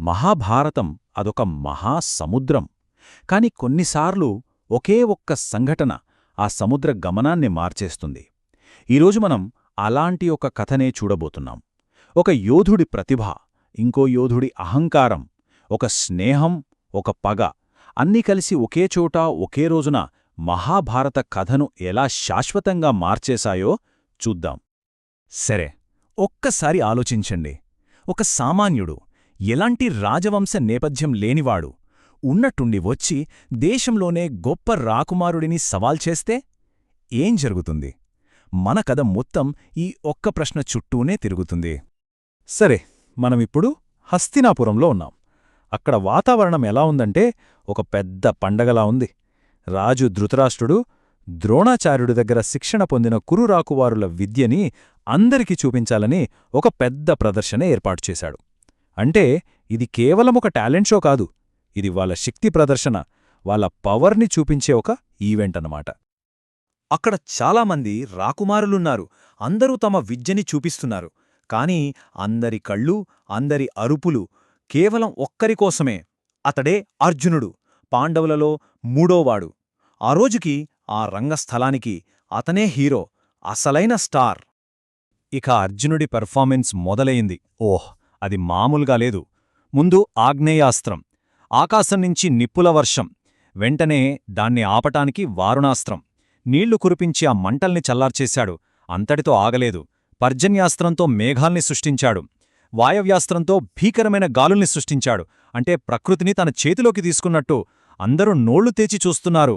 మహాభారతం అదొక మహాసముద్రం. కాని కొన్నిసార్లు ఒకే ఒక్క సంఘటన ఆ సముద్ర గమనాన్ని మార్చేస్తుంది. ఈరోజు మనం అలాంటి ఒక కథనే చూడబోతున్నాం. ఒక యోధుడి ప్రతిభ ఇంకో యోధుడి అహంకారం ఒక స్నేహం ఒక పగ అన్నీ కలిసి ఒకే చోట ఒకే రోజున మహాభారత కథను ఎలా శాశ్వతంగా మార్చేశాయో చూద్దాం. సరే ఒక్కసారి ఆలోచించండి. ఒక సామాన్యుడు ఎలాంటి రాజవంశ నేపథ్యం లేనివాడు ఉన్నట్టుండి వచ్చి దేశంలోనే గొప్ప రాకుమారుడిని సవాల్ చేస్తే ఏం జరుగుతుంది? మన కథ మొత్తం ఈ ఒక్క ప్రశ్న చుట్టూనే తిరుగుతుంది. సరే మనమిప్పుడు హస్తినాపురంలో ఉన్నాం. అక్కడ వాతావరణం ఎలా ఉందంటే ఒక పెద్ద పండగలా ఉంది. రాజు ధృతరాష్ట్రుడు ద్రోణాచార్యుడి దగ్గర శిక్షణ పొందిన కురురాకువారుల విద్యని అందరికీ చూపించాలని ఒక పెద్ద ప్రదర్శన ఏర్పాటు చేశాడు. అంటే ఇది కేవలం ఒక టాలెంట్ షో కాదు. ఇది వాళ్ళ శక్తి ప్రదర్శన వాళ్ళ పవర్ని చూపించే ఒక ఈవెంట్ అన్నమాట. అక్కడ చాలామంది రాకుమారులున్నారు. అందరూ తమ విద్యని చూపిస్తున్నారు. కాని అందరి కళ్ళు అందరి అరుపులు కేవలం ఒక్కరికోసమే అతడే అర్జునుడు పాండవులలో మూడోవాడు. ఆ రోజుకి ఆ రంగస్థలానికి అతనే హీరో అసలైన స్టార్. ఇక అర్జునుడి పెర్ఫార్మెన్స్ మొదలయింది ఓహ్! అది మామూలుగా లేదు. ముందు ఆగ్నేయాస్త్రం ఆకాశం నుంచి నిప్పుల వర్షం వెంటనే దాన్ని ఆపటానికి వారుణాస్త్రం. నీళ్ళు కురిపించి ఆ మంటల్ని చల్లార్చేశాడు. అంతటితో ఆగలేదు. పర్జన్యాస్త్రంతో మేఘాల్ని సృష్టించాడు. వాయవ్యాస్త్రంతో భీకరమైన గాలుల్ని సృష్టించాడు. అంటే ప్రకృతిని తన చేతిలోకి తీసుకున్నట్టు అందరూ నోళ్ళు తేచి చూస్తున్నారు.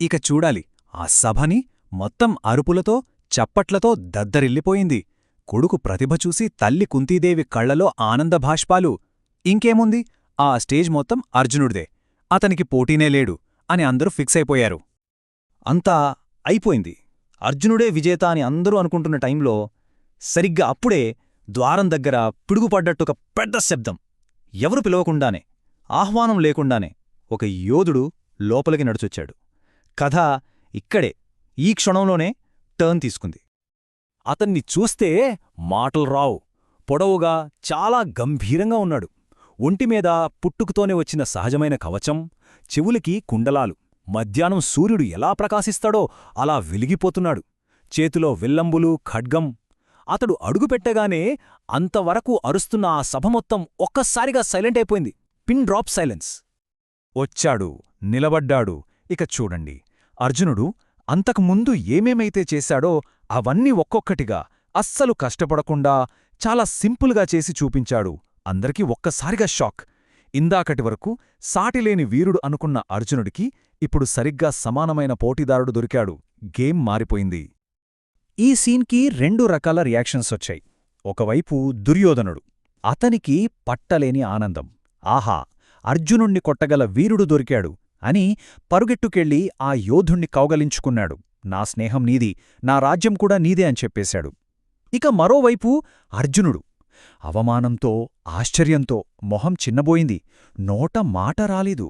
ఇక చూడాలి. ఆ సభని మొత్తం అరుపులతో చప్పట్లతో దద్దరిల్లిపోయింది. కొడుకు ప్రతిభ చూసి తల్లి కుంతీదేవి కళ్ళలో ఆనందభాష్పాలు ఇంకేముంది? ఆ స్టేజ్ మొత్తం అర్జునుడిదే. అతనికి పోటీనే లేడు అని అందరూ ఫిక్స్ అయిపోయారు. అంతా అయిపోయింది. అర్జునుడే విజేత అని అందరూ అనుకుంటున్న టైంలో సరిగ్గా అప్పుడే ద్వారం దగ్గర పిడుగుపడ్డట్టొక పెద్ద శబ్దం. ఎవరు పిలవకుండానే ఆహ్వానం లేకుండానే ఒక యోధుడు లోపలికి నడుచొచ్చాడు. కథ ఇక్కడే. ఈ క్షణంలోనే టర్న్ తీసుకుంది. అతన్ని చూస్తే మాటలు రావు. పొడవుగా చాలా గంభీరంగా ఉన్నాడు. ఒంటిమీద పుట్టుకుతోనే వచ్చిన సహజమైన కవచం చెవులకి కుండలాలు. మధ్యాహ్నం సూర్యుడు ఎలా ప్రకాశిస్తాడో అలా వెలిగిపోతున్నాడు. చేతిలో విల్లంబులు ఖడ్గం. అతడు అడుగుపెట్టగానే అంతవరకు అరుస్తున్న ఆ సభ మొత్తం ఒక్కసారిగా సైలెంట్ అయిపోయింది. Pin drop silence. వచ్చాడు నిలబడ్డాడు. ఇక చూడండి. అర్జునుడు అంతకుముందు ఏమేమైతే చేశాడో అవన్నీ ఒక్కొక్కటిగా అస్సలు కష్టపడకుండా చాలా సింపుల్గా చేసి చూపించాడు. అందరికీ ఒక్కసారిగా షాక్. ఇందాకటి వరకు సాటిలేని వీరుడు అనుకున్న అర్జునుడికి ఇప్పుడు సరిగ్గా సమానమైన పోటీదారుడు దొరికాడు. గేమ్ మారిపోయింది. ఈ సీన్కి రెండు రకాల రియాక్షన్స్ వచ్చాయి. ఒకవైపు దుర్యోధనుడు. అతనికి పట్టలేని ఆనందం. ఆహా! అర్జునుణ్ణి కొట్టగల వీరుడు దొరికాడు. అని పరుగెట్టుకెళ్ళి ఆ యోధుణ్ణి కౌగలించుకున్నాడు. నా స్నేహం నీది నా రాజ్యం కూడా నీదే అని చెప్పేశాడు. ఇక మరోవైపు అర్జునుడు. అవమానంతో ఆశ్చర్యంతో మొహం చిన్నబోయింది. నోట మాట రాలేదు.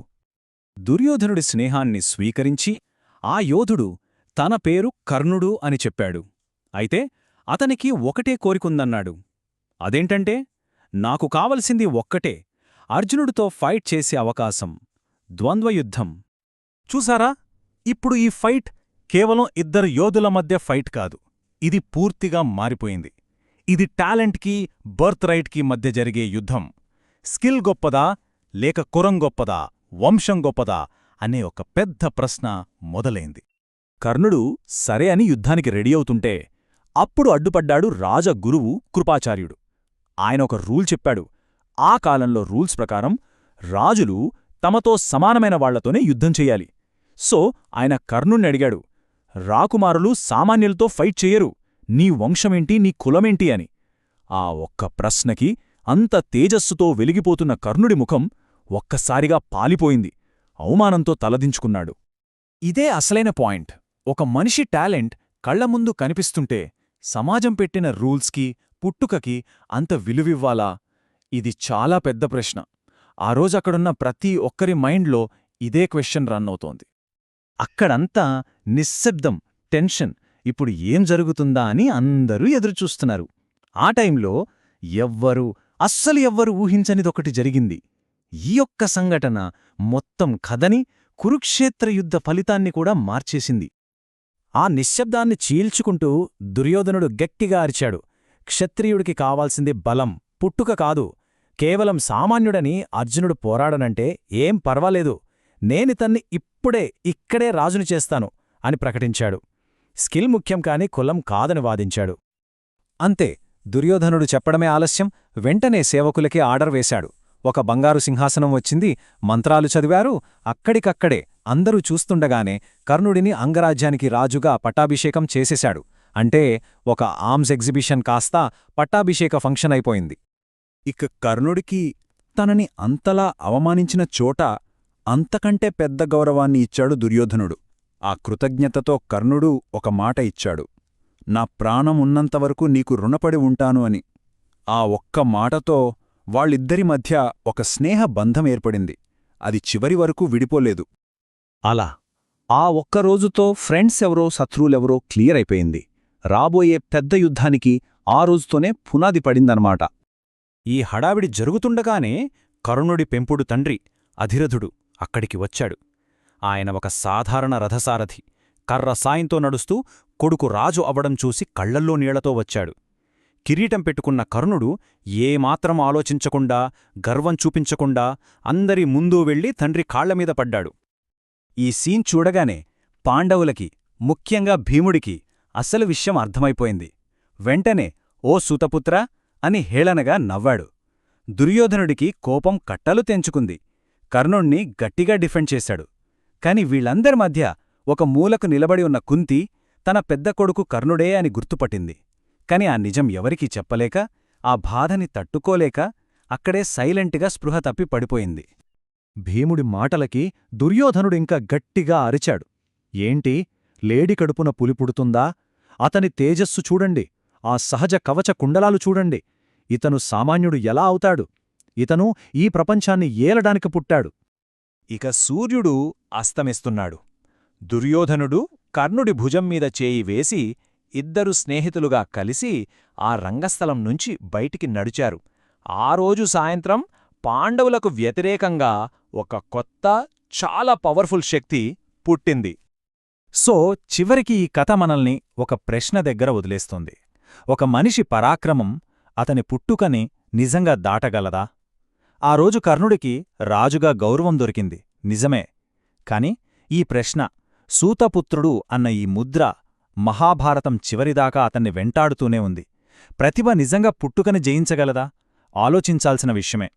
దుర్యోధనుడి స్నేహాన్ని స్వీకరించి ఆ యోధుడు తన పేరు కర్ణుడు అని చెప్పాడు. అయితే అతనికి ఒకటే కోరికుందన్నాడు. అదేంటంటే నాకు కావలసింది ఒక్కటే. అర్జునుడితో ఫైట్ చేసే అవకాశం. ద్వంద్వయుద్ధం. చూసారా ఇప్పుడు ఈ ఫైట్ కేవలం ఇద్దరు యోధుల మధ్య ఫైట్ కాదు. ఇది పూర్తిగా మారిపోయింది. ఇది టాలెంట్కి బర్త్ రైట్కి మధ్య జరిగే యుద్ధం. స్కిల్ గొప్పదా? లేక కురం గొప్పదా? వంశం గొప్పదా? అనే ఒక పెద్ద ప్రశ్న మొదలైంది. కర్ణుడు సరే అని యుద్ధానికి రెడీ అవుతుంటే అప్పుడు అడ్డుపడ్డాడు రాజగురువు కృపాచార్యుడు. ఆయన ఒక రూల్ చెప్పాడు. ఆ కాలంలో రూల్స్ ప్రకారం రాజులు తమతో సమానమైన వాళ్ళతోనే యుద్ధం చెయ్యాలి సో ఆయన కర్ణుణ్ణి అడిగాడు రాకుమారులు సామాన్యులతో ఫైట్ చెయ్యరు నీ వంశమేంటి నీ కులమేంటి? అని. ఆ ఒక్క ప్రశ్నకి అంత తేజస్సుతో వెలిగిపోతున్న కర్ణుడి ముఖం ఒక్కసారిగా పాలిపోయింది. అవమానంతో తలదించుకున్నాడు. ఇదే అసలైన పాయింట్. ఒక మనిషి టాలెంట్ కళ్ళముందు కనిపిస్తుంటే సమాజం పెట్టిన రూల్స్కి పుట్టుకకి అంత విలువివ్వాలా? ఇది చాలా పెద్ద ప్రశ్న. ఆ రోజక్కడున్న ప్రతి ఒక్కరి మైండ్లో ఇదే క్వశ్చన్ రన్ అవుతోంది. అక్కడంతా నిశ్శబ్దం టెన్షన్ ఇప్పుడు ఏం జరుగుతుందా అని అందరూ ఎదురుచూస్తున్నారు. ఆ టైంలో ఎవ్వరూ అస్సలు ఎవ్వరు ఊహించనిదొకటి జరిగింది. ఈ ఒక్క సంఘటన మొత్తం కథని కురుక్షేత్ర యుద్ధ ఫలితాన్ని కూడా మార్చేసింది. ఆ నిశ్శబ్దాన్ని చీల్చుకుంటూ దుర్యోధనుడు గట్టిగా అరిచాడు. క్షత్రియుడికి కావాల్సింది బలం పుట్టుక కాదు కేవలం సామాన్యుడని అర్జునుడు పోరాడనంటే ఏం పర్వాలేదు. నేనితన్ని ఇప్పుడే ఇక్కడే రాజుని చేస్తాను అని ప్రకటించాడు. స్కిల్ ముఖ్యం కాని కులం కాదని వాదించాడు. అంతే దుర్యోధనుడు చెప్పడమే ఆలస్యం. వెంటనే సేవకులకి ఆర్డర్ వేశాడు. ఒక బంగారు సింహాసనం వచ్చింది. మంత్రాలు చదివారు. అక్కడికక్కడే అందరూ చూస్తుండగానే కర్ణుడిని అంగరాజ్యానికి రాజుగా పట్టాభిషేకం చేసేశాడు. అంటే ఒక ఆర్మ్స్ ఎగ్జిబిషన్ కాస్తా పట్టాభిషేక ఫంక్షన్ అయిపోయింది. ఇక కర్ణుడికి తనని అంతలా అవమానించిన చోట అంతకంటే పెద్ద గౌరవాన్ని ఇచ్చాడు దుర్యోధనుడు. ఆ కృతజ్ఞతతో కర్ణుడు ఒక మాట ఇచ్చాడు. నా ప్రాణం ఉన్నంతవరకు నీకు రుణపడి ఉంటాను అని. ఆ ఒక్క మాటతో వాళ్ళిద్దరి మధ్య ఒక స్నేహ బంధం ఏర్పడింది. అది చివరి వరకు విడిపోలేదు. అలా ఆ ఒక్క రోజుతో ఫ్రెండ్స్ ఎవరో శత్రువులెవరో క్లియర్ అయిపోయింది. రాబోయే పెద్ద యుద్ధానికి ఆ రోజుతోనే పునాది పడిందన్నమాట. ఈ హడావిడి జరుగుతుండగానే కరుణుడి పెంపుడు తండ్రి అధిరథుడు అక్కడికి వచ్చాడు. ఆయన ఒక సాధారణ రథసారథి. కర్ర సాయంతో నడుస్తూ కొడుకు రాజు అవడం చూసి కళ్ళల్లో నీళ్ళతో వచ్చాడు. కిరీటం పెట్టుకున్న కర్ణుడు ఏమాత్రం ఆలోచించకుండా గర్వం చూపించకుండా అందరి ముందు వెళ్ళి తండ్రి కాళ్ళమీద పడ్డాడు. ఈ సీన్ చూడగానే పాండవులకి ముఖ్యంగా భీముడికి అసలు విషయం అర్థమైపోయింది. వెంటనే ఓ సూతపుత్రా అని హేళనగా నవ్వాడు. దుర్యోధనుడికి కోపం కట్టలు తెంచుకుంది. కర్ణుణ్ణి గట్టిగా డిఫెండ్ చేశాడు. కాని వీళ్ళందరి మధ్య ఒక మూలకు నిలబడి ఉన్న కుంతి తన పెద్ద కొడుకు కర్ణుడే అని గుర్తుపట్టింది. కాని ఆ నిజం ఎవరికీ చెప్పలేక ఆ బాధని తట్టుకోలేక అక్కడే సైలెంట్గా స్పృహ తప్పి పడిపోయింది. భీముడి మాటలకి దుర్యోధనుడింక గట్టిగా అరిచాడు. ఏంటి? లేడి కడుపున పులిపుడుతుందా అతని తేజస్సు చూడండి. ఆ సహజ కవచ కుండలాలు చూడండి. ఇతను సామాన్యుడు ఎలా అవుతాడు? ఇతను ఈ ప్రపంచాన్ని ఏలడానికి పుట్టాడు. ఇక సూర్యుడు అస్తమిస్తున్నాడు. దుర్యోధనుడు కర్ణుడి భుజం మీద చేయి వేసి ఇద్దరు స్నేహితులుగా కలిసి ఆ రంగస్థలం నుంచి బయటికి నడిచారు. ఆ రోజు సాయంత్రం పాండవులకు వ్యతిరేకంగా ఒక కొత్త చాలా పవర్ఫుల్ శక్తి పుట్టింది. సో చివరికి ఈ కథ మనల్ని ఒక ప్రశ్న దగ్గర వదిలేస్తుంది. ఒక మనిషి పరాక్రమం అతని పుట్టుకని నిజంగా దాటగలదా? ఆ రోజు కర్ణుడికి రాజుగా గౌరవం దొరికింది నిజమే. కాని ఈ ప్రశ్న సూతపుత్రుడు అన్న ఈ ముద్ర మహాభారతం చివరిదాకా అతన్ని వెంటాడుతూనే ఉంది. ప్రతిభ నిజంగా పుట్టుకని జయించగలదా? ఆలోచించాల్సిన విషయమే.